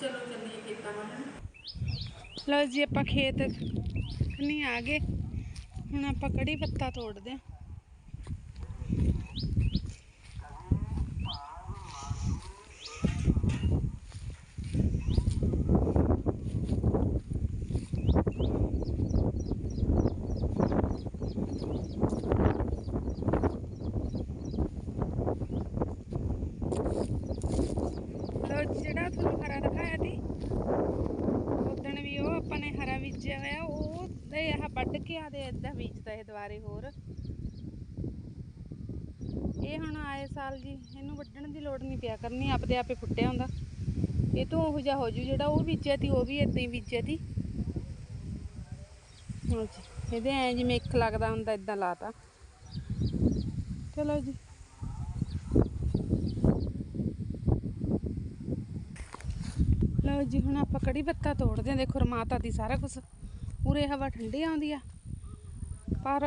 चलो चलिए खेत नहीं आ गए ਹੁਣ ਆਪਾਂ ਕੜੀ ਪੱਤਾ ਤੋੜਦੇ ਆ ਲਓ ਜਿਹੜਾ ਤੁਹਾਨੂੰ ਹਰਾ ਦਿਖਾਇਆ ਸੀ ਉਦਣ ਵੀ ਉਹ ਆਪਾਂ ਨੇ ਹਰਾ ਬੀਜਿਆ ਹੋਇਆ, ਉਹ ਤੇ ਆਹ ਵੱਢ ਕੇ ਆਦੇ ਏਦਾਂ ਇਹ ਦੁਬਾਰੇ ਹੋਰ। ਇਹ ਹੁਣ ਆਏ ਸਾਲ ਜੀ, ਇਹਨੂੰ ਵੱਢਣ ਦੀ ਲੋੜ ਨਹੀਂ ਪਿਆ ਕਰਨੀ, ਆਪਦੇ ਆਪੇ ਫੁੱਟਿਆ ਹੁੰਦਾ। ਇਹ ਤੋਂ ਉਹ ਜਿਹਾ ਹੋ ਜੂ ਜਿਹੜਾ ਉਹ ਬੀਜਿਆ ਤੀ, ਉਹ ਵੀ ਏਦਾਂ ਹੀ ਬੀਜਿਆ ਤੀ। ਹਾਂ ਇਹਦੇ ਐ ਜਿਵੇਂ ਇੱਕ ਲੱਗਦਾ ਹੁੰਦਾ, ਏਦਾਂ ਲਾਤਾ। ਚਲੋ ਜੀ। ਲਓ ਜੀ, ਹੁਣ ਆਪਾਂ ਕੜੀ ਪੱਤਾ ਤੋੜਦੇ ਹਾਂ। ਦੇਖੋ ਰਮਾਤਾ ਦੀ ਸਾਰਾ ਕੁਝ ਪੂਰੇ ਹਵਾ ਠੰਡੀ ਆਉਂਦੀ ਆ। ਪਰ,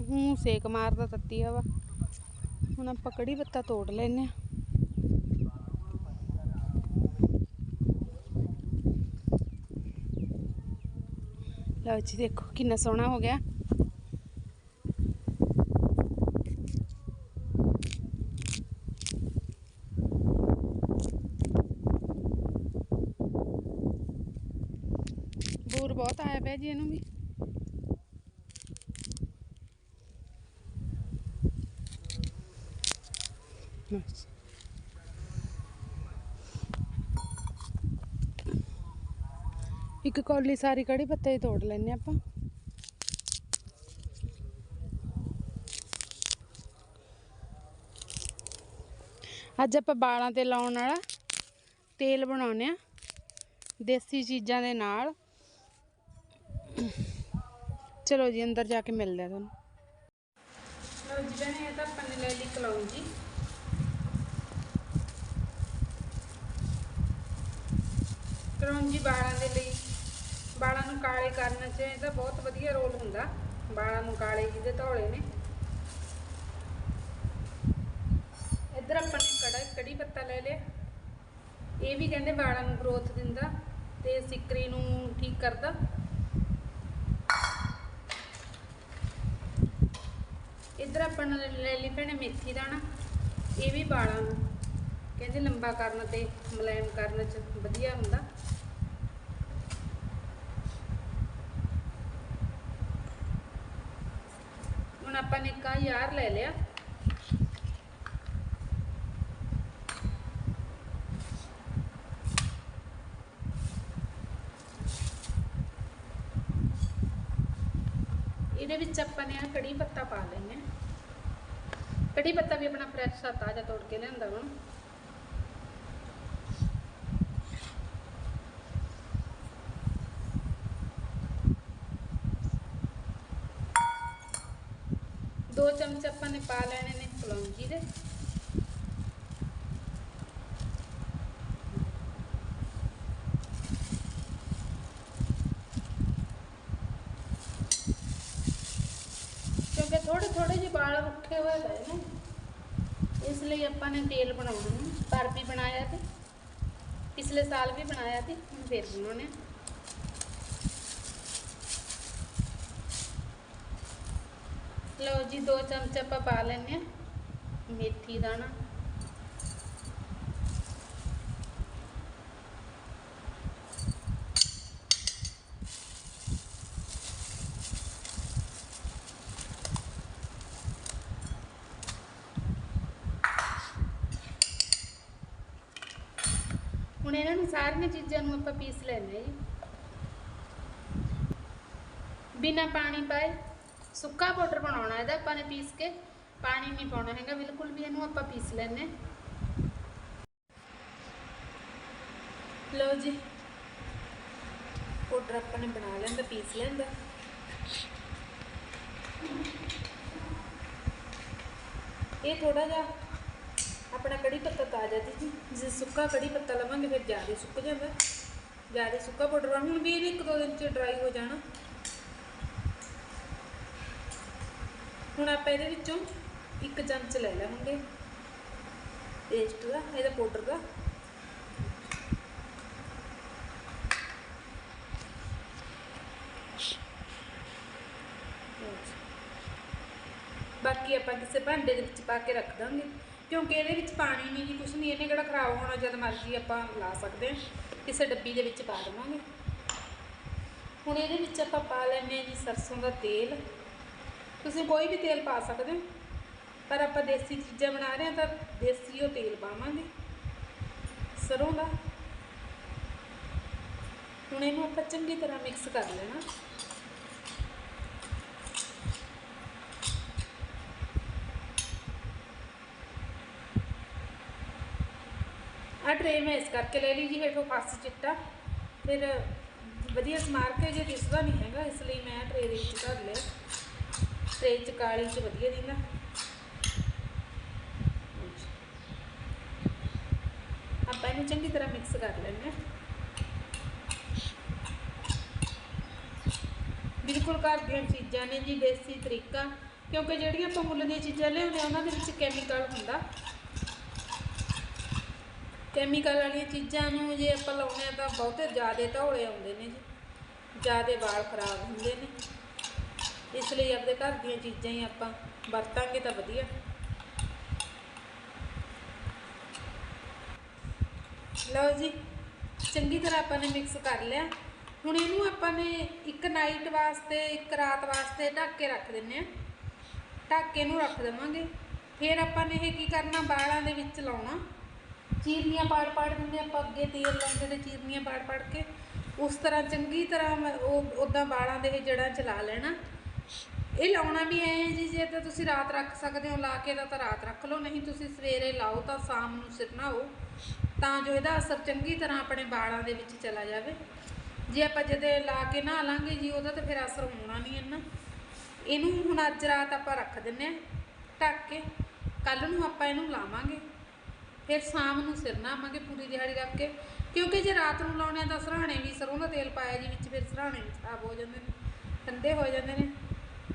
ਹੂੰ, ਸੇਕ ਮਾਰਦਾ ਤੱਤੀ ਵਾ ਹੁਣ ਆਪਾਂ ਕੜੀ ਪੱਤਾ ਤੋੜ ਲੈਨੇ ਆ ਲਓ ਜੀ, ਦੇਖੋ ਕਿੰਨਾ ਸੋਹਣਾ ਹੋ ਗਿਆ। ਬੂਰ ਬਹੁਤ ਆਇਆ ਪਿਆ ਜੀ ਇਹਨੂੰ ਵੀ। ਬਸ। ਇੱਕ ਕੌਲੀ ਸਾਰੀ ਕੜੀ ਪੱਤੇ ਹੀ ਤੋੜ ਲੈਨੇ ਆਪਾਂ। ਅੱਜ ਆਪਾਂ ਵਾਲਾਂ ਤੇ ਲਾਉਣ ਵਾਲਾ ਤੇਲ ਬਣਾਉਨੇ ਆ ਦੇਸੀ ਚੀਜ਼ਾਂ ਦੇ ਨਾਲ। ਚਲੋ ਜੀ, ਅੰਦਰ ਜਾ ਕੇ ਮਿਲਦੇ ਆ ਤੁਹਾਨੂੰ। ਲੋ ਜੀ ਬਣੇ ਇਹ ਤਾਂ ਆਪਾਂ ਨੇ ਲੈ ਲਈ ਕਲੌਂਜੀ। ਕਲੌਂਜੀ ਵਾਲਾਂ ਦੇ ਲਈ। ਵਾਲਾਂ ਨੂੰ ਕਾਲੇ ਕਰਨ 'ਚ ਇਹਦਾ ਬਹੁਤ ਵਧੀਆ ਰੋਲ ਹੁੰਦਾ। ਬਾਲਾਂ ਨੂੰ ਕਾਲੇ ਜਿਹਦੇ ਧੌਲੇ ਨੇ। ਇੱਧਰ ਆਪਾਂ ਨੇ ਕੜਾ, ਕੜੀ ਪੱਤਾ ਲੈ ਲਿਆ। ਇਹ ਵੀ ਕਹਿੰਦੇ ਵਾਲਾਂ ਨੂੰ ਗਰੋਥ ਦਿੰਦਾ ਤੇ ਸਿਕਰੀ ਨੂੰ ਠੀਕ ਕਰਦਾ। ਇੱਧਰ ਆਪਾਂ ਨੇ ਲੈ ਲਈ ਭੈਣੇ ਮੇਥੀ ਦਾਣਾ। ਇਹ ਵੀ ਬਾਲਾਂ ਨੂੰ। ਕਹਿੰਦੇ ਲੰਬਾ ਕਰਨ ਤੇ ਮੁਲਾਇਮ ਕਰਨ ਚ ਵਧੀਆ ਹੁੰਦਾ। ਹੁਣ ਆਪਾਂ ਨੇ ਕਾ ਯਾਰ ਲੈ ਲਿਆ। ਇਹਦੇ ਵਿੱਚ ਆਪਾਂ ਨੇ ਆ ਕੜੀ ਪੱਤਾ ਪਾ ਲੈਣੇ ਆ ਕੜੀ ਪੱਤਾ ਵੀ ਆਪਣਾ ਫਰੈਸ਼ ਆ ਤਾਜ਼ਾ ਤੋੜ ਕੇ ਲਿਆਂਦਾ ਵਾ। ਦੋ ਚਮਚ ਆਪਾਂ ਨੇ ਪਾ ਲੈਣੇ ਨੇ ਕਲੌਂਜੀ ਦੇ ਕਿਉਂਕਿ ਥੋੜੇ ਥੋੜੇ ਜਿਹੇ ਵਾਲ ਰੁੱਖੇ ਹੋਏ ਗਏ ਨੇ ਇਸ ਲਈ ਆਪਾਂ ਨੇ ਤੇਲ ਬਣਾਉਣਾ ਨੂੰ ਪਰ ਵੀ ਬਣਾਇਆ ਤੇ ਪਿਛਲੇ ਸਾਲ ਵੀ ਬਣਾਇਆ ਤੇ ਹੁਣ ਫੇਰ ਬਣਾਉਣੇ ਆ। ਲਓ ਜੀ, ਦੋ ਚਮਚ ਆਪਾਂ ਪਾ ਲੈਣੇ ਆ ਮੇਥੀ ਦਾਣਾ। ਹੁਣ ਇਹਨਾਂ ਨੂੰ ਸਾਰੀਆਂ ਚੀਜ਼ਾਂ ਨੂੰ ਆਪਾਂ ਪੀਸ ਲੈਣਾ ਹੈ ਜੀ। ਬਿਨਾ ਪਾਣੀ ਪਾਏ। ਸੁੱਕਾ ਪਾਊਡਰ ਬਣਾਉਣਾ, ਇਹਦਾ ਆਪਾਂ ਨੇ ਪੀਸ ਕੇ ਪਾਣੀ ਨਹੀਂ ਪਾਉਣਾ ਹੈਗਾ, ਬਿਲਕੁਲ ਵੀ ਇਹਨੂੰ ਆਪਾਂ ਪੀਸ ਲੈਣੇ ਲਓ ਜੀ, ਪਾਊਡਰ ਆਪਾਂ ਨੇ ਬਣਾ ਲੈਂਦਾ ਪੀਸ ਲੈਂਦਾ ਇਹ ਥੋੜਾ ਜਿਹਾ ਆਪਣਾ ਕੜੀ ਪੱਤਾ ਤਾਜ਼ਾ ਦੀ ਜੀ, ਜੇ ਸੁੱਕਾ ਕੜੀ ਪੱਤਾ ਲਵਾਂਗੇ, ਫਿਰ ਜ਼ਿਆਦਾ ਸੁੱਕ ਜਾਂਦਾ ਜ਼ਿਆਦਾ ਸੁੱਕਾ ਪਾਊਡਰ ਹੁਣ ਵੀ ਇਹ ਇੱਕ ਦੋ ਦਿਨ ਚ ਡਰਾਈ ਹੋ ਜਾਣਾ। ਹੁਣ ਆਪਾਂ ਇਹਦੇ ਵਿੱਚੋਂ ਇੱਕ ਚਮਚ ਲੈ ਲਵਾਂਗੇ। ਪੇਸਟ ਦਾ, ਇਹਦਾ ਪਾਊਡਰ ਦਾ। ਬਾਕੀ ਆਪਾਂ ਕਿਸੇ ਭਾਂਡੇ ਦੇ ਵਿੱਚ ਪਾ ਕੇ ਰੱਖ ਦਾਂਗੇ। ਕਿਉਂਕਿ ਇਹਦੇ ਵਿੱਚ ਪਾਣੀ ਨਹੀਂ ਜੀ, ਕੁਛ ਨਹੀਂ, ਇਹਨੇ ਕਿਹੜਾ ਖਰਾਬ ਹੋਣਾ, ਜਦ ਮਰਜ਼ੀ ਆਪਾਂ ਲਾ ਸਕਦੇ ਹਾਂ। ਕਿਸੇ ਡੱਬੀ ਦੇ ਵਿੱਚ ਪਾ ਦੇਵਾਂਗੇ। ਹੁਣ ਇਹਦੇ ਵਿੱਚ ਆਪਾਂ ਪਾ ਲੈਂਦੇ ਹਾਂ ਜੀ ਸਰਸੋਂ ਦਾ ਤੇਲ। ਤੁਸੀਂ ਕੋਈ ਵੀ ਤੇਲ ਪਾ ਸਕਦੇ ਹੋ। ਪਰ ਆਪਾਂ ਦੇਸੀ ਚੀਜ਼ਾਂ ਬਣਾ ਰਹੇ ਹਾਂ ਤਾਂ ਦੇਸੀ ਉਹ ਤੇਲ ਪਾਵਾਂਗੇ। ਸਰੋਂ ਦਾ। ਹੁਣ ਇਹਨੂੰ ਆਪਾਂ ਚੰਗੀ ਤਰ੍ਹਾਂ ਮਿਕਸ ਕਰ ਲੈਣਾ। ਆ ਟਰੇ ਮੈਂ ਇਸ ਕਰਕੇ ਲੈ ਲਈ ਜੀ, ਹੇਠੋਂ ਪਾਸ ਚਿੱਟਾ। ਫਿਰ ਵਧੀਆ ਸਮਾਰ ਕੇ ਜੇ ਦਿਸਦਾ ਨਹੀਂ ਹੈਗਾ, ਇਸ ਲਈ ਮੈਂ ਟਰੇ ਦੇ ਵਿੱਚ ਧਰ ਲਿਆ। ਟਰੇ ਚ ਕਾਲੀ ਚ ਵਧੀਆ ਦਿੰਦਾ ਆਪਾਂ ਇਹਨੂੰ ਚੰਗੀ ਤਰ੍ਹਾਂ ਮਿਕਸ ਕਰ ਲੈਂਦੇ ਹਾਂ। ਬਿਲਕੁਲ ਘਰ ਦੀਆਂ ਚੀਜ਼ਾਂ ਨੇ ਜੀ, ਦੇਸੀ ਤਰੀਕਾ, ਕਿਉਂਕਿ ਜਿਹੜੀਆਂ ਆਪਾਂ ਮੁੱਲ ਦੀਆਂ ਚੀਜ਼ਾਂ ਲਿਆਉਂਦੇ ਉਹਨਾਂ ਦੇ ਵਿੱਚ ਕੈਮੀਕਲ ਹੁੰਦਾ। ਕੈਮੀਕਲ ਵਾਲੀਆਂ ਚੀਜ਼ਾਂ ਨੂੰ ਜੇ ਆਪਾਂ ਲਾਉਂਦੇ ਆ ਤਾਂ ਬਹੁਤੇ ਜ਼ਿਆਦਾ ਧੌਲੇ ਆਉਂਦੇ ਨੇ ਜੀ, ਜ਼ਿਆਦਾ ਵਾਲ ਖਰਾਬ ਹੁੰਦੇ ਨੇ। ਇਸ ਲਈ ਆਪਣੇ ਘਰ ਦੀਆਂ ਚੀਜ਼ਾਂ ਹੀ ਆਪਾਂ ਵਰਤਾਂਗੇ ਤਾਂ ਵਧੀਆ। ਲਓ ਜੀ, ਚੰਗੀ ਤਰ੍ਹਾਂ ਆਪਾਂ ਨੇ ਮਿਕਸ ਕਰ ਲਿਆ। ਹੁਣ ਇਹਨੂੰ ਆਪਾਂ ਨੇ ਇੱਕ ਨਾਈਟ ਵਾਸਤੇ, ਇੱਕ ਰਾਤ ਵਾਸਤੇ ਢੱਕ ਕੇ ਰੱਖ ਦਿੰਨੇ ਆ ਢੱਕ ਕੇ ਇਹਨੂੰ ਰੱਖ ਦੇਵਾਂਗੇ। ਫਿਰ ਆਪਾਂ ਨੇ ਇਹ ਕੀ ਕਰਨਾ ਬਾਲਾਂ ਦੇ ਵਿੱਚ ਲਾਉਣਾ। ਚੀਰਨੀਆਂ ਪਾੜ ਪਾੜ ਦਿੰਦੇ ਆਪਾਂ ਅੱਗੇ ਤੇਲ ਲਾਉਂਦੇ ਤੇ ਚੀਰਨੀਆਂ ਪਾੜ ਪਾੜ ਕੇ। ਉਸ ਤਰ੍ਹਾਂ ਚੰਗੀ ਤਰ੍ਹਾਂ ਉਹ ਉਦਾਂ ਬਾਲਾਂ ਦੇ ਇਹ ਜੜਾਂ ਚਲਾ ਲੈਣਾ। ਇਹ ਲਾਉਣਾ ਵੀ ਐ ਜੀ, ਜੇ ਤਾਂ ਤੁਸੀਂ ਰਾਤ ਰੱਖ ਸਕਦੇ ਹੋ, ਲਾ ਕੇ ਤਾਂ ਤਾਂ ਰਾਤ ਰੱਖ ਲਓ, ਨਹੀਂ ਤੁਸੀਂ ਸਵੇਰੇ ਲਾਓ ਤਾਂ ਸ਼ਾਮ ਨੂੰ ਸਿਰ ਨਹਾਓ, ਤਾਂ ਜੋ ਇਹਦਾ ਅਸਰ ਚੰਗੀ ਤਰ੍ਹਾਂ ਆਪਣੇ ਬਾਲਾਂ ਦੇ ਵਿੱਚ ਚਲਾ ਜਾਵੇ। ਜੇ ਆਪਾਂ ਜਦੇ ਲਾ ਕੇ ਨਾ ਲਾਂਗੇ ਜੀ, ਉਹਦਾ ਤਾਂ ਫਿਰ ਅਸਰ ਹੋਣਾ ਨਹੀਂ ਇੰਨਾ ਇਹਨੂੰ ਹੁਣ ਅੱਜ ਰਾਤ ਆਪਾਂ ਰੱਖ ਦਿੰਨੇ ਆ, ਢੱਕ ਕੇ ਕੱਲ ਨੂੰ ਆਪਾਂ ਇਹਨੂੰ ਲਾਵਾਂਗੇ, ਫਿਰ ਸ਼ਾਮ ਨੂੰ ਸਿਰ ਨਹਾਵਾਂਗੇ ਪੂਰੀ ਦਿਹਾੜੀ ਰੱਖ ਕੇ। ਕਿਉਂਕਿ ਜੇ ਰਾਤ ਨੂੰ ਲਾਉਣੇ ਆ ਤਾਂ ਸਰਾਣੇ ਵੀ, ਸਰੋਂ ਦਾ ਤੇਲ ਪਾਇਆ ਜੀ ਵਿੱਚ, ਫਿਰ ਸਰਾਣੇ ਵੀ ਖਰਾਬ ਹੋ ਜਾਂਦੇ ਨੇ, ਠੰਡੇ ਹੋ ਜਾਂਦੇ ਨੇ।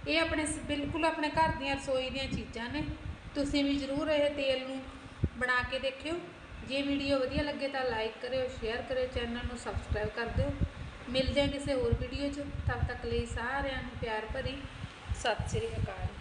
ਇਹ ਆਪਣੇ ਸ- ਬਿਲਕੁਲ ਆਪਣੇ ਘਰ ਦੀਆਂ ਰਸੋਈ ਦੀਆਂ ਚੀਜ਼ਾਂ ਨੇ। ਤੁਸੀਂ ਵੀ ਜ਼ਰੂਰ ਇਹ ਤੇਲ ਨੂੰ ਬਣਾ ਕੇ ਦੇਖਿਓ। ਜੇ ਵੀਡੀਓ ਵਧੀਆ ਲੱਗੇ ਤਾਂ ਲਾਈਕ ਕਰਿਓ, ਸ਼ੇਅਰ ਕਰਿਓ, ਚੈਨਲ ਨੂੰ ਸਬਸਕ੍ਰਾਈਬ ਕਰ ਦਿਓ। ਮਿਲਦੇ ਹਾਂ ਕਿਸੇ ਹੋਰ ਵੀਡੀਓ 'ਚ। ਤਦ ਤੱਕ ਲਈ ਸਾਰਿਆਂ ਨੂੰ ਪਿਆਰ ਭਰੀ। ਸਤਿ ਸ੍ਰੀ ਅਕਾਲ।